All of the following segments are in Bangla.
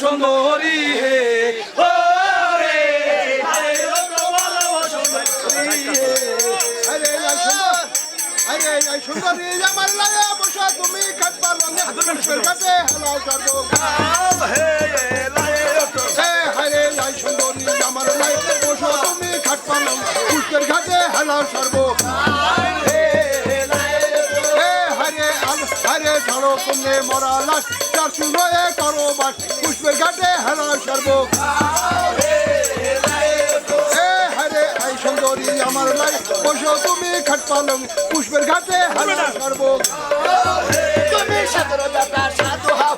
সুন্দরী হে। ও রে। আরে আরে সুন্দর। আরে এই সুন্দরী আমার লায়া বসা তুমি খাট পালঙ্গে পুষ্পের ঘাটে হেলাও সর্ব হে হরে এই সুন্দরী আমার লাই বসা তুমি খাট পালঙ্গে ঘাটে হেলাও সর্ব হরে মরা লাশ চার চুলোয় করো বাস। পুষ্পের ঘাটে সর্ব। হরে এই সুন্দরী, আমার লাই, বসো তুমি খাট পালং, পুষ্পের ঘাটে হেলাও সর্ব। তুমি সাধুর ব্যাপার সাধু হও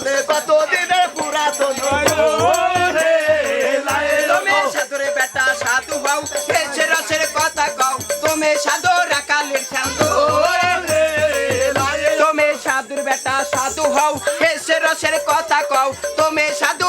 বলে কত দিনের পুরাতন সাধুরে বেটা সাধু হও, এসে রসের কথা কও। তুমি সাধু রাকালের লায়ে তুমি সাধুর বেটা সাধু হও, এসে রসের কথা কও। তুমি সাধু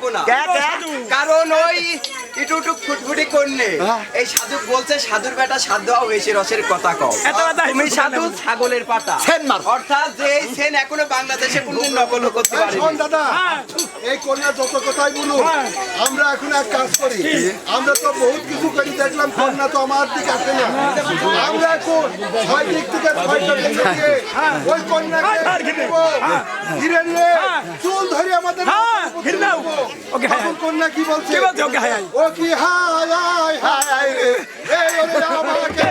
থাকব না। কারণ ওই ইটু ইটু ফুটফুটি হ্যাঁ। এই সাধু বলছে সাধুর বেটা সাধু এসে রসের কথা কও। তুমি সাধু ছাগলের মার। অর্থাৎ যে এই সেন এখনও বাংলাদেশে কোনদিন নকল করতে শোন দাদা এই কন্যা যত কথাই বলুন আমরা এখন এক কাজ করি। আমরা তো বহুত কিছু করি দেখলাম কন্যা তো আমার দিকে আসে না। আমরা এখন ছয় দিক থেকে ছয়টা দিকে গিয়ে ওই কন্যাকে দিব, ঘিরে নিয়ে চুল ধরে আমাদের কন্যা কি বলছে? ও হায় হায় হায় রে? আমাকে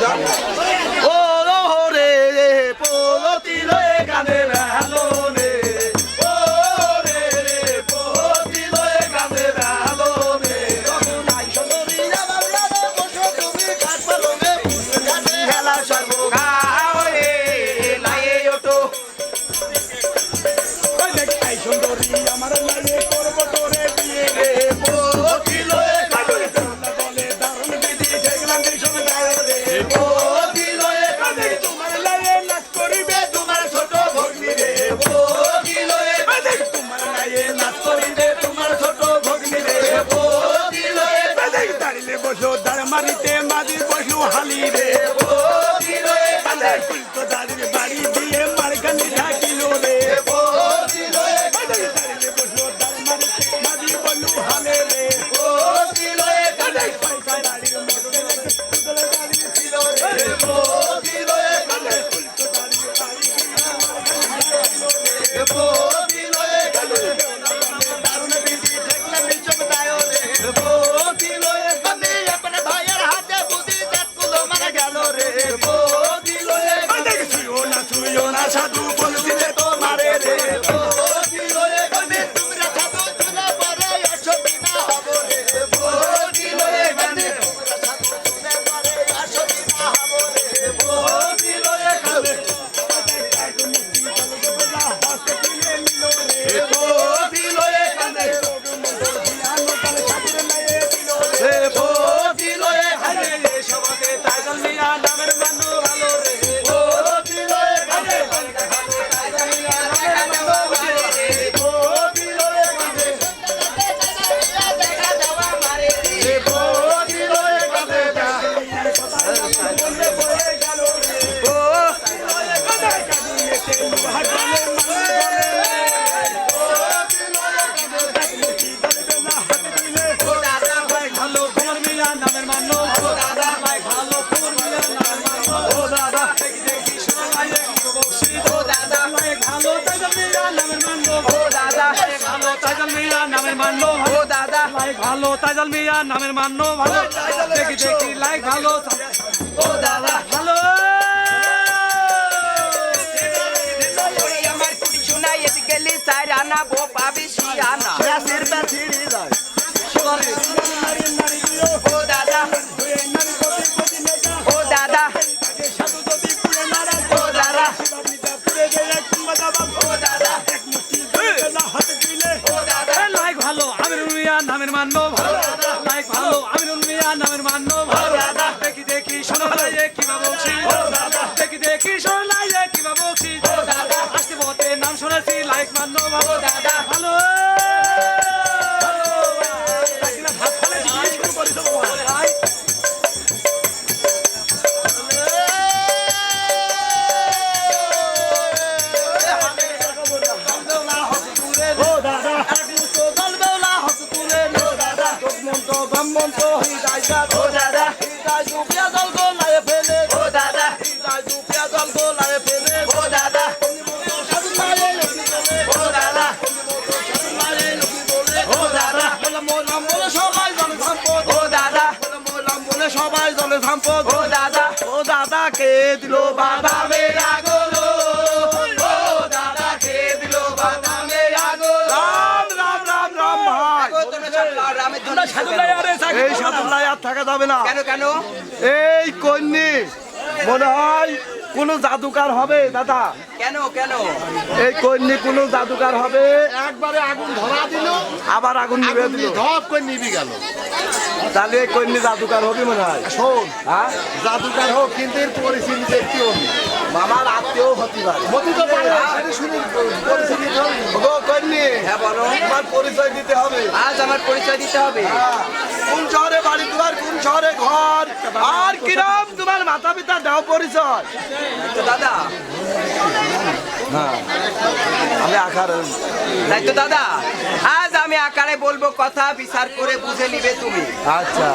তো ভাই ভালো তাইজাল মিয়া নামের মান্য ভালো। দেখি দেখি লাইক ভালো। ও দাদা। ভালো। আমার কুড়ি শোনাই এদিকে চাই আনা বো পাবি শিয়ানা। সবাই সম্পদ। ও দাদা। ও দাদা কে দিল বাধা বাদামের আগলো। ও দাদা কে দিল বাদামের আগলো। রাম রাম রাম রাম ভাই। রামের জন্য এই সাধুল্লাহ আর থাকা যাবে না। কেন কেন? এই কন্যে মনে হয় কোন জাদুকার হবে দাদা। কেন কেন? এই কন্যে কোন জাদুকার হবে। একবারে আগুন ধরা দিল। আবার আগুন নিভে দিল। ধপ করে নিবি গেল। তাহলে জাদুকার হবে মনে হয়? শোন হ্যাঁ? জাদুকার হোক কিন্তু এর পরিস্থিতি দেখতে হবে মামার আত্মীয় হতে পারে। মতি তো গো হ্যাঁ? বলো। তোমার পরিচয় দিতে হবে। আজ আমার পরিচয় দিতে হবে। হ্যাঁ। কোন শহরে বাড়ি তোমার কোন শহরে ঘর? আর কিরম তোমার মাতা পিতা দাও পরিচয় দাদা। আমি আখার। তাই তো দাদা। আজ আমি আকারে বলব কথা বিচার করে বুঝে নিবে তুমি। আচ্ছা।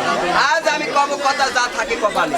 আজ আমি কব কথা যা থাকে কপালে।